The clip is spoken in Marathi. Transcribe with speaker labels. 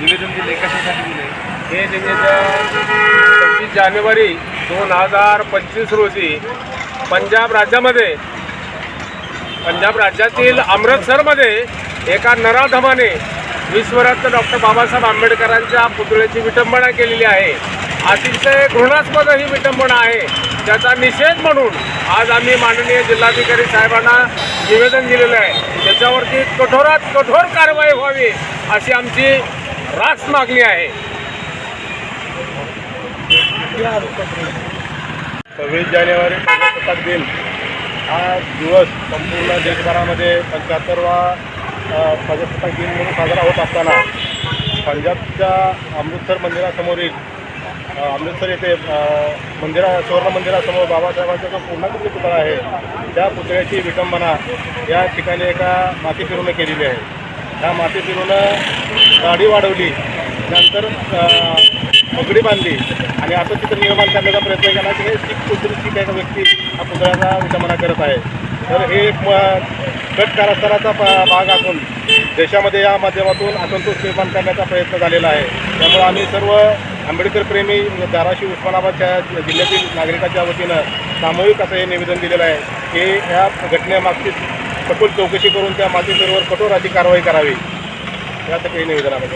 Speaker 1: निवेदन दिले. हे निवेदन पंचवीस जानेवारी दोन हजार पंचवीस रोजी पंजाब राज्यामध्ये पंजाब राज्यातील अमृतसरमध्ये एका नराधमाने विश्वरत्न डॉक्टर बाबासाहेब आंबेडकरांच्या पुतळ्याची विटंबना केलेली आहे. अतिशय घृणास्पद ही विटंबना आहे. त्याचा निषेध म्हणून आज आम्ही माननीय जिल्हाधिकारी साहेबांना निवेदन दिलेलं आहे. त्याच्यावरती कठोरात कठोर कारवाई व्हावी अशी आमची रास मागणी आहे.
Speaker 2: सव्वीस जानेवारी प्रजासत्ताक दिन. हा दिवस संपूर्ण देशभरामध्ये पंच्याहत्तरवा प्रजासत्ताक दिन म्हणून साजरा होत असताना पंजाबच्या अमृतसर मंदिरासमोरील अमृतसर येथे मंदिरा सुवर्ण मंदिरासमोर बाबासाहेबांचा जो पूर्णाकृती पुतळा आहे त्या पुतळ्याची विटंबना या ठिकाणी एका माती फिरून केलेली आहे. ह्या माते फिरून गाडी वाढवली. नंतर पगडी बांधली. आणि असं चित्र निर्माण करण्याचा प्रयत्न केला की हे शीख कुठतरी काही एका व्यक्ती हा पुतळ्याचा विटंबना करत आहे. तर हे एक म- कट कारस्थानाचा प- भाग असून देशामध्ये या माध्यमातून असंतोष निर्माण करण्याचा प्रयत्न झालेला आहे. त्यामुळे आम्ही सर्व आंबेडकर प्रेमी म्हणजे धाराशिव उस्मानाबादच्या जिल्ह्यातील नागरिकांच्या वतीनं सामूहिक असं हे निवेदन दिलेलं आहे की ह्या घटनेमागची सखोल चौकशी करून त्या मातीचीवर कठोर अशी कारवाई करावी. यासाठी हे निवेदन आम्ही